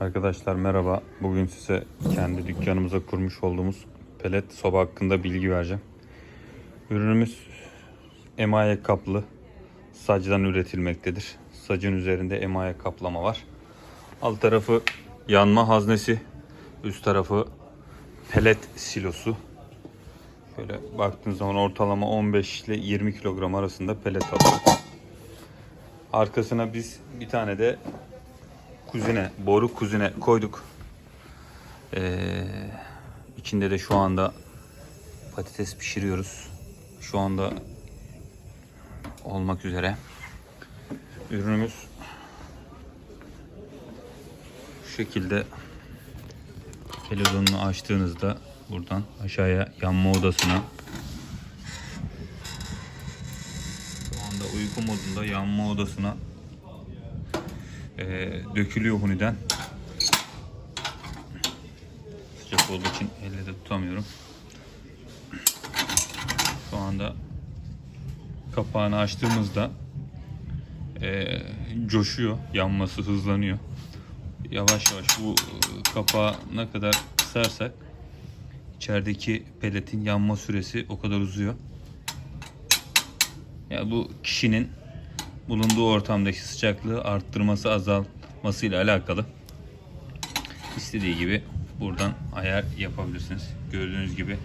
Arkadaşlar merhaba. Bugün size kendi dükkanımıza kurmuş olduğumuz pelet soba hakkında bilgi vereceğim. Ürünümüz emaye kaplı sacdan üretilmektedir. Sacın üzerinde emaye kaplama var. Alt tarafı yanma haznesi, üst tarafı pelet silosu. Şöyle baktığınız zaman ortalama 15 ile 20 kilogram arasında pelet alıyor. Arkasına biz bir tane de kuzine, boru kuzine koyduk. Ee, içinde de şu anda patates pişiriyoruz. Şu anda olmak üzere. Ürünümüz şu şekilde televizyonunu açtığınızda buradan aşağıya yanma odasına şu anda uyku modunda yanma odasına ee, dökülüyor huniden. Sıcak olduğu için elle de tutamıyorum. Şu anda kapağını açtığımızda ee, coşuyor, yanması hızlanıyor. Yavaş yavaş bu e, kapağı ne kadar kısarsak içerideki peletin yanma süresi o kadar uzuyor. Yani bu kişinin bulunduğu ortamdaki sıcaklığı arttırması azaltması ile alakalı. İstediği gibi buradan ayar yapabilirsiniz. Gördüğünüz gibi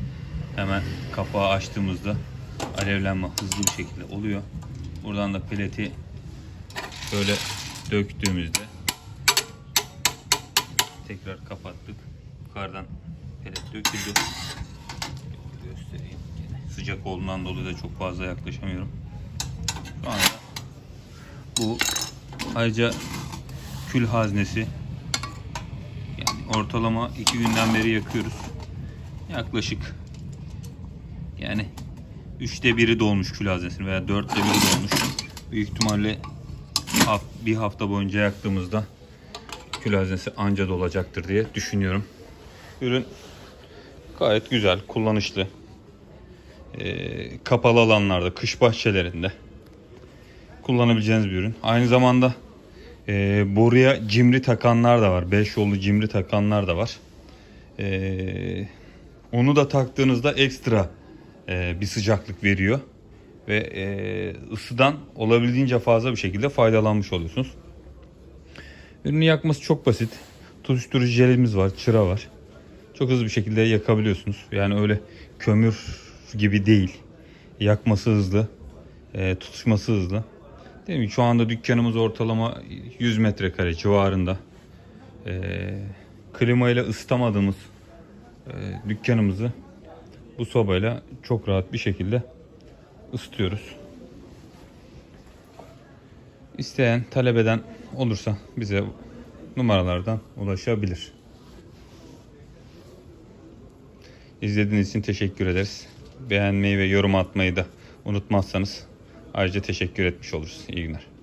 hemen kapağı açtığımızda alevlenme hızlı bir şekilde oluyor. Buradan da peleti şöyle döktüğümüzde tekrar kapattık. Yukarıdan pelet döküldü. Göstereyim. Sıcak olduğundan dolayı da çok fazla yaklaşamıyorum. Şu anda bu ayrıca kül haznesi. Yani ortalama iki günden beri yakıyoruz. Yaklaşık yani üçte biri dolmuş kül haznesinin veya dörtte biri dolmuş. Büyük ihtimalle bir hafta boyunca yaktığımızda kül haznesi anca dolacaktır diye düşünüyorum. Ürün gayet güzel, kullanışlı. Ee, kapalı alanlarda, kış bahçelerinde kullanabileceğiniz bir ürün. Aynı zamanda e, boruya cimri takanlar da var. 5 yollu cimri takanlar da var. E, onu da taktığınızda ekstra e, bir sıcaklık veriyor. Ve e, ısıdan olabildiğince fazla bir şekilde faydalanmış oluyorsunuz. Ürünü yakması çok basit. Tutuşturucu jelimiz var, çıra var. Çok hızlı bir şekilde yakabiliyorsunuz. Yani öyle kömür gibi değil. Yakması hızlı, e, tutuşması hızlı. Değil mi? Şu anda dükkanımız ortalama 100 metrekare civarında. Ee, klima ile ısıtamadığımız e, dükkanımızı bu sobayla çok rahat bir şekilde ısıtıyoruz. İsteyen, talep eden olursa bize numaralardan ulaşabilir. İzlediğiniz için teşekkür ederiz. Beğenmeyi ve yorum atmayı da unutmazsanız ayrıca teşekkür etmiş oluruz. İyi günler.